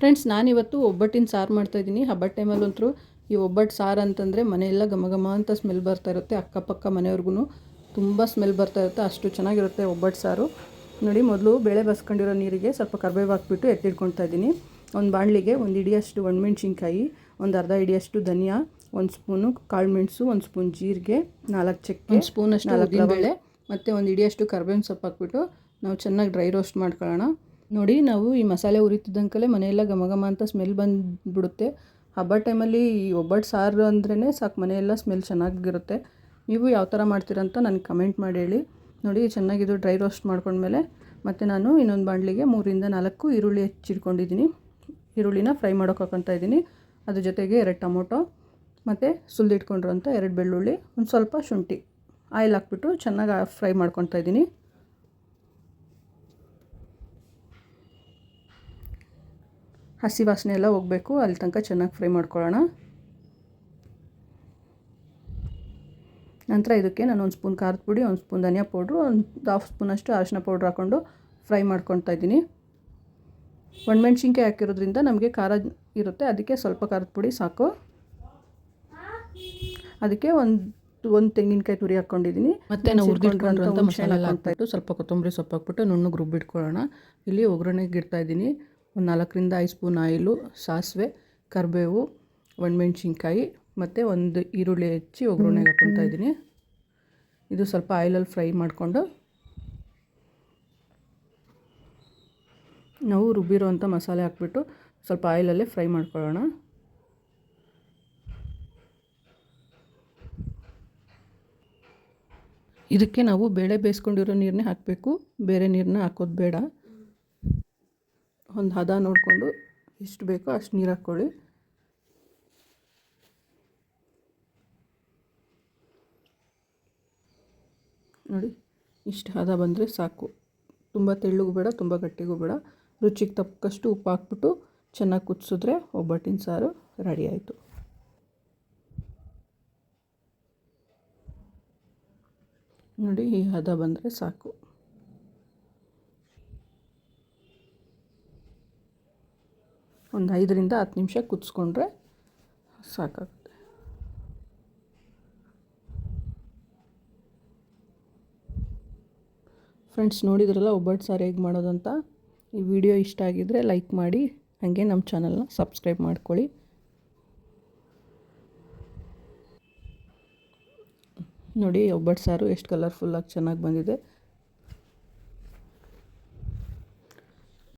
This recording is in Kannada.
ಫ್ರೆಂಡ್ಸ್ ನಾನಿವತ್ತು ಒಬ್ಬಟ್ಟಿನ ಸಾರು ಮಾಡ್ತಾಯಿದ್ದೀನಿ ಹಬ್ಬದ ಟೈಮಲ್ಲಂತೂ ಈ ಒಬ್ಬಟ್ಟು ಸಾರು ಅಂತಂದರೆ ಮನೆಯೆಲ್ಲ ಘಮ ಘಮ ಅಂತ ಸ್ಮೆಲ್ ಬರ್ತಾ ಇರುತ್ತೆ. ಅಕ್ಕಪಕ್ಕ ಮನೆಯವ್ರಿಗೂ ತುಂಬ ಸ್ಮೆಲ್ ಬರ್ತಾ ಇರುತ್ತೆ. ಅಷ್ಟು ಚೆನ್ನಾಗಿರುತ್ತೆ ಒಬ್ಬಟ್ಟು ಸಾರು. ನೋಡಿ, ಮೊದಲು ಬೇಳೆ ಬಸ್ಕೊಂಡಿರೋ ನೀರಿಗೆ ಸ್ವಲ್ಪ ಕರ್ಬೇವು ಹಾಕ್ಬಿಟ್ಟು ಎತ್ತಿಟ್ಕೊಳ್ತಾ ಇದ್ದೀನಿ. ಒಂದು ಬಾಣಲಿಗೆ ಒಂದು ಇಡಿಯಷ್ಟು ಒಣಮೆಣ್ಸಿನ್ಕಾಯಿ, ಒಂದು ಅರ್ಧ ಇಡಿಯಷ್ಟು ಧನಿಯಾ, ಒಂದು ಸ್ಪೂನು ಕಾಳು ಮೆಣಸು ಒಂದು ಸ್ಪೂನ್ ಜೀರಿಗೆ, ನಾಲ್ಕು ಚಕ್ಕೆ, ಒಂದು ಸ್ಪೂನಷ್ಟು ಬೇಳೆ ಮತ್ತು ಒಂದು ಇಡಿಯಷ್ಟು ಕರ್ಬೇವಿನ ಸೊಪ್ಪು ಹಾಕ್ಬಿಟ್ಟು ನಾವು ಚೆನ್ನಾಗಿ ಡ್ರೈ ರೋಸ್ಟ್ ಮಾಡ್ಕೊಳ್ಳೋಣ. ನೋಡಿ ನಾವು ಈ ಮಸಾಲೆ ಉರಿತಿದ್ದಂಕಲೇ ಮನೆಯೆಲ್ಲ ಘಮ ಘಮ ಅಂತ ಸ್ಮೆಲ್ ಬಂದುಬಿಡುತ್ತೆ. ಹಬ್ಬ ಟೈಮಲ್ಲಿ ಈ ಒಬ್ಬಟ್ಟು ಸಾರು ಅಂದ್ರೇ ಸಾಕು, ಮನೆಯೆಲ್ಲ ಸ್ಮೆಲ್ ಚೆನ್ನಾಗಿರುತ್ತೆ. ನೀವು ಯಾವ ಥರ ಮಾಡ್ತೀರಂತ ನನಗೆ ಕಮೆಂಟ್ ಮಾಡಿ ಹೇಳಿ. ನೋಡಿ ಚೆನ್ನಾಗಿದು ಡ್ರೈ ರೋಸ್ಟ್ ಮಾಡ್ಕೊಂಡ್ಮೇಲೆ ಮತ್ತು ನಾನು ಇನ್ನೊಂದು ಬಾಣಲಿಗೆ ಮೂರಿಂದ ನಾಲ್ಕು ಈರುಳ್ಳಿ ಹೆಚ್ಚಿಟ್ಕೊಂಡಿದ್ದೀನಿ. ಈರುಳ್ಳಿನ ಫ್ರೈ ಮಾಡೋಕೆ ಹಾಕೊತಾ ಇದ್ದೀನಿ. ಅದ್ರ ಜೊತೆಗೆ ಎರಡು ಟೊಮೊಟೊ, ಮತ್ತು ಸುಲಿದಿಟ್ಕೊಂಡಿರೋಂಥ ಎರಡು ಬೆಳ್ಳುಳ್ಳಿ, ಒಂದು ಸ್ವಲ್ಪ ಶುಂಠಿ ಆಯಿಲ್ ಹಾಕ್ಬಿಟ್ಟು ಚೆನ್ನಾಗಿ ಫ್ರೈ ಮಾಡ್ಕೊತಾ ಇದ್ದೀನಿ. ಹಸಿ ವಾಸನೆ ಎಲ್ಲ ಹೋಗಬೇಕು ಅಲ್ಲಿ ತನಕ ಚೆನ್ನಾಗಿ ಫ್ರೈ ಮಾಡ್ಕೊಳ್ಳೋಣ. ನಂತರ ಇದಕ್ಕೆ ನಾನು ಒಂದು ಸ್ಪೂನ್ ಖಾರದ ಪುಡಿ ಒಂದು ಸ್ಪೂನ್ ಧನಿಯಾ ಪೌಡ್ರು ಒಂದು ಹಾಫ್ ಸ್ಪೂನಷ್ಟು ಅರಿಶಿನ ಪೌಡ್ರ್ ಹಾಕ್ಕೊಂಡು ಫ್ರೈ ಮಾಡ್ಕೊತಾ ಇದ್ದೀನಿ. ಒಣಮೆಣ್ಸಿನ್ಕಾಯಿ ಹಾಕಿರೋದ್ರಿಂದ ನಮಗೆ ಖಾರ ಇರುತ್ತೆ ಅದಕ್ಕೆ ಸ್ವಲ್ಪ ಖಾರದ ಪುಡಿ ಸಾಕು. ಅದಕ್ಕೆ ಒಂದು ಒಂದು ತೆಂಗಿನಕಾಯಿ ತುರಿ ಹಾಕ್ಕೊಂಡಿದ್ದೀನಿ ಮತ್ತೆ ನಾವು ಹುರಿದಿಟ್ಕೊಂಡಿರೋಂಥ ಮಸಾಲೆ ಹಾಕ್ತಾ ಇತ್ತು ಸ್ವಲ್ಪ ಕೊತ್ತಂಬರಿ ಸೊಪ್ಪು ಹಾಕ್ಬಿಟ್ಟು ನುಣ್ಣಗೆ ರುಬ್ಬಿಟ್ಕೊಳ್ಳೋಣ. ಇಲ್ಲಿ ಒಗ್ಗರಣೆಗೆ ಇಡ್ತಾ ಇದ್ದೀನಿ. ಒಂದು ನಾಲ್ಕರಿಂದ ಐದು ಸ್ಪೂನ್ ಆಯಿಲು, ಸಾಸಿವೆ, ಕರಿಬೇವು ಒಣಮೆಣ್ಸಿನ್ಕಾಯಿ ಮತ್ತು ಒಂದು ಈರುಳ್ಳಿ ಹೆಚ್ಚಿ ಒಗ್ಗರಣೆಗೆ ಹಾಕ್ಕೊತಾ ಇದ್ದೀನಿ. ಇದು ಸ್ವಲ್ಪ ಆಯಿಲಲ್ಲಿ ಫ್ರೈ ಮಾಡಿಕೊಂಡು ನಾವು ರುಬ್ಬಿರೋವಂಥ ಮಸಾಲೆ ಹಾಕ್ಬಿಟ್ಟು ಸ್ವಲ್ಪ ಆಯಿಲಲ್ಲೇ ಫ್ರೈ ಮಾಡ್ಕೊಳ್ಳೋಣ. ಇದಕ್ಕೆ ನಾವು ಬೇಳೆ ಬೇಯಿಸ್ಕೊಂಡಿರೋ ನೀರನ್ನೇ ಹಾಕಬೇಕು. ಬೇರೆ ನೀರನ್ನ ಹಾಕೋದು ಬೇಡ. ಒಂದು ಹದ ನೋಡಿಕೊಂಡು ಎಷ್ಟು ಬೇಕೋ ಅಷ್ಟು ನೀರು ಹಾಕ್ಕೊಳ್ಳಿ. ನೋಡಿ, ಇಷ್ಟು ಹದ ಬಂದರೆ ಸಾಕು. ತುಂಬ ತೆಳ್ಳಗೂ ಬೇಡ, ತುಂಬ ಗಟ್ಟಿಗೂ ಬೇಡ. ರುಚಿಗೆ ತಕ್ಕಷ್ಟು ಉಪ್ಪು ಹಾಕ್ಬಿಟ್ಟು ಚೆನ್ನಾಗಿ ಕುದಿಸಿದ್ರೆ ಒಬ್ಬಟ್ಟಿನ ಸಾರು ರೆಡಿ ಆಯಿತು. ನೋಡಿ, ಈ ಹದ ಬಂದರೆ ಸಾಕು. ಒಂದು ಐದರಿಂದ ಹತ್ತು ನಿಮಿಷ ಕುದಿಸ್ಕೊಂಡ್ರೆ ಸಾಕಾಗುತ್ತೆ. ಫ್ರೆಂಡ್ಸ್ ನೋಡಿದ್ರಲ್ಲ ಒಬ್ಬಟ್ಟು ಸಾರು ಹೇಗೆ ಮಾಡೋದಂತ? ಈ ವಿಡಿಯೋ ಇಷ್ಟ ಆಗಿದ್ದರೆ ಲೈಕ್ ಮಾಡಿ, ಹಾಗೆ ನಮ್ಮ ಚಾನಲ್ನ ಸಬ್ಸ್ಕ್ರೈಬ್ ಮಾಡ್ಕೊಳ್ಳಿ. ನೋಡಿ, ಒಬ್ಬಟ್ಟು ಸಾರು ಎಷ್ಟು ಕಲರ್ಫುಲ್ಲಾಗಿ ಚೆನ್ನಾಗಿ ಬಂದಿದೆ.